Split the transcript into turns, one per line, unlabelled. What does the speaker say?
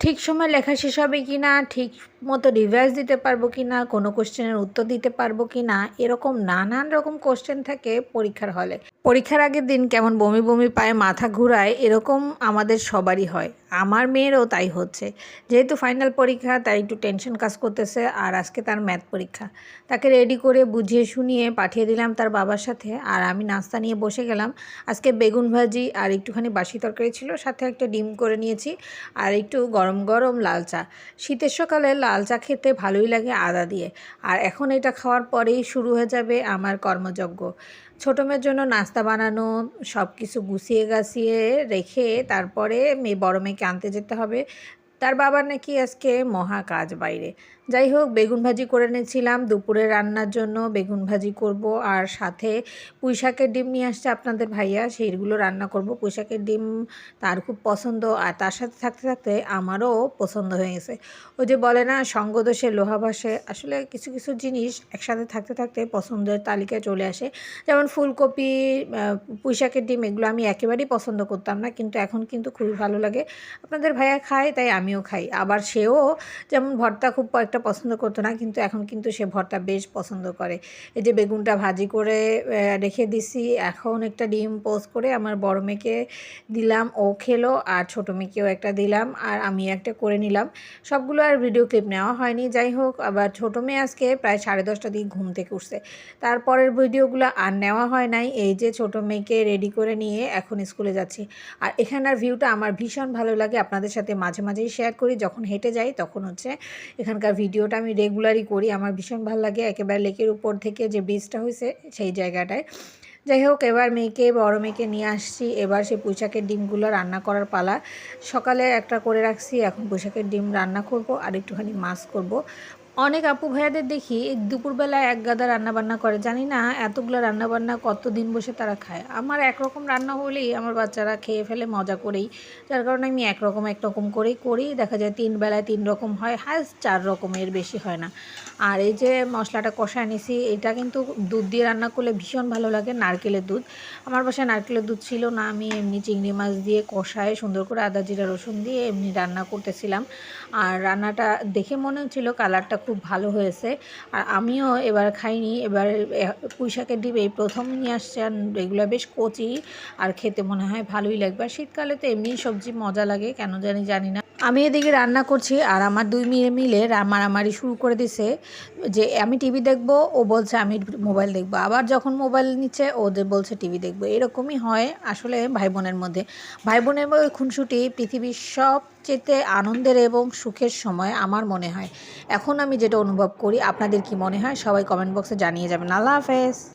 ঠিক সময় লেখা শেষ হবে কি না, ঠিক মতো রিভাইজ দিতে পারব কি না, কোনো কোশ্চেনের উত্তর দিতে পারব কি না, এরকম নানান রকম কোশ্চেন থাকে পরীক্ষার হলে পরীক্ষার আগের দিন কেমন বমি বমি পায়ে মাথা ঘুরায়, এরকম আমাদের সবারই হয়। আমার মেয়েরও তাই হচ্ছে। যেহেতু ফাইনাল পরীক্ষা, তাই একটু টেনশন কাজ করতেছে আর আজকে তার ম্যাথ পরীক্ষা। তাকে রেডি করে বুঝিয়ে শুনিয়ে পাঠিয়ে দিলাম তার বাবার সাথে আর আমি নাস্তা নিয়ে বসে গেলাম। আজকে বেগুন ভাজি আর একটুখানি বাসি তরকারি ছিল, সাথে একটা ডিম করে নিয়েছি আর একটু গরম গরম লাল চা। শীতের সকালে লাল চা খেতে ভালোই লাগে আদা দিয়ে। আর এখন এটা খাওয়ার পরেই শুরু হয়ে যাবে আমার কর্মযজ্ঞ। ছোটো মেয়ের জন্য নাস্তা বানানো সব কিছু গুছিয়ে গাছিয়ে রেখে তারপরে মেয়ে, বড় মেয়েকে আনতে যেতে হবে। তার বাবার নাকি আজকে মহা কাজ বাইরে। যাই হোক, বেগুন ভাজি করে নিয়েছিলাম দুপুরে রান্নার জন্য বেগুন ভাজি করব আর সাথে পুঁইশাকের ডিম নিয়ে আসছে আপনাদের ভাইয়া, সেইগুলো রান্না করব। পুঁইশাকের ডিম তার খুব পছন্দ আর তার সাথে থাকতে থাকতে আমারও পছন্দ হয়ে গেছে। ওই যে বলে না সঙ্গদোষে লোহা ভাসে, আসলে কিছু কিছু জিনিস একসাথে থাকতে থাকতে পছন্দের তালিকায় চলে আসে। যেমন ফুলকপি পুঁইশাকের ডিম, এগুলো আমি একেবারেই পছন্দ করতাম না, কিন্তু এখন কিন্তু খুবই ভালো লাগে। আপনাদের ভাইয়া খায়, তাই আমিও খাই। আবার সেও যেমন ভর্তা খুব একটা পছন্দ করতো না, কিন্তু এখন কিন্তু সে ভর্তা বেশ পছন্দ করে। এই যে বেগুনটা ভাজি করে রেখে দিছি, এখন একটা ডিম পোস্ট করে আমার বড় মেয়েকে দিলাম, ও খেলো, আর ছোটো মেয়েকেও একটা দিলাম, আর আমি একটা করে নিলাম। সবগুলো আর ভিডিও ক্লিপ নেওয়া হয়নি, যাই হোক, আবার ছোটো মেয়ে আজকে প্রায় সাড়ে দশটা দিকে ঘুম থেকে উঠছে। তারপরের ভিডিওগুলো আর নেওয়া হয় নাই, এই যে ছোটো মেয়েকে রেডি করে নিয়ে এখন স্কুলে যাচ্ছি। আর এখানকার ভিউটা আমার ভীষণ ভালো লাগে, আপনাদের সাথে মাঝে মাঝেই শেয়ার করি, যখন হেঁটে যাই তখন হচ্ছে এখানকার ভিডিওটা আমি রেগুলারই করি। আমার ভীষণ ভালো লাগে। একেবারে লেকের উপর থেকে যে ব্রিজটা হয়েছে সেই জায়গাটায়। যাই হোক, এবার মেয়েকে, বড় মেয়েকে নিয়ে আসছি। এবার সে পুঁইশাকের ডিমগুলো রান্না করার পালা। সকালে একটা করে রাখছি, এখন পুঁইশাকের ডিম রান্না করব আর একটুখানি মাছ করব। অনেক আপু ভাইয়াদের দেখি দুপুরবেলা এক গাদা রান্নাবান্না করে। জানি না এতগুলো রান্নাবান্না কত দিন বসে তারা খায়। আমার একরকম রান্না হলেই আমার বাচ্চারা খেয়ে ফেলে, মজা করেই। যার কারণে আমি একরকম একরকম করেই করি। দেখা যায় তিন বেলায় তিন রকম হয় হাস চার রকমের বেশি হয় না। আর এই যে মশলাটা কষায় নিছি এটা কিন্তু দুধ দিয়ে রান্না করলে ভীষণ ভালো লাগে, নারকেলের দুধ। আমার বাসায় নারকেলের দুধ ছিল না, আমি এমনি চিংড়ি মাছ দিয়ে কষায়, সুন্দর করে আদা, জিরা, রসুন দিয়ে এমনি রান্না করতেছিলাম। আর রান্নাটা দেখে মনে হচ্ছিল কালারটা খুব ভালো হয়েছে। আর আমিও এবার খাইনি। এবার পুঁইশাকের ডিম এই প্রথম নিয়ে আসছে আর এগুলো বেশ কচি। আর খেতে মনে হয় ভালোই লাগবে। আর শীতকালে তো এমনি সবজি মজা লাগে, কেন জানি জানি না। আমি এদিকে রান্না করছি আর আমার দুই মেয়ে মিলে মারামারি শুরু করে দিছে। যে আমি টিভি দেখব, ও বলছে আমি মোবাইল দেখব। আবার যখন মোবাইল নিচ্ছে, ওদের বলছে টিভি দেখব। এরকমই হয় আসলে ভাই বোনের মধ্যে। ভাই বোনের মধ্যে খুনসুটি পৃথিবীর সবচেয়ে আনন্দের এবং সুখের সময় আমার মনে হয়। এখন আমি যেটা অনুভব করি, আপনাদের কি মনে হয়? সবাই কমেন্ট বক্সে জানিয়ে যাবেন। আল্লাহ হাফেজ।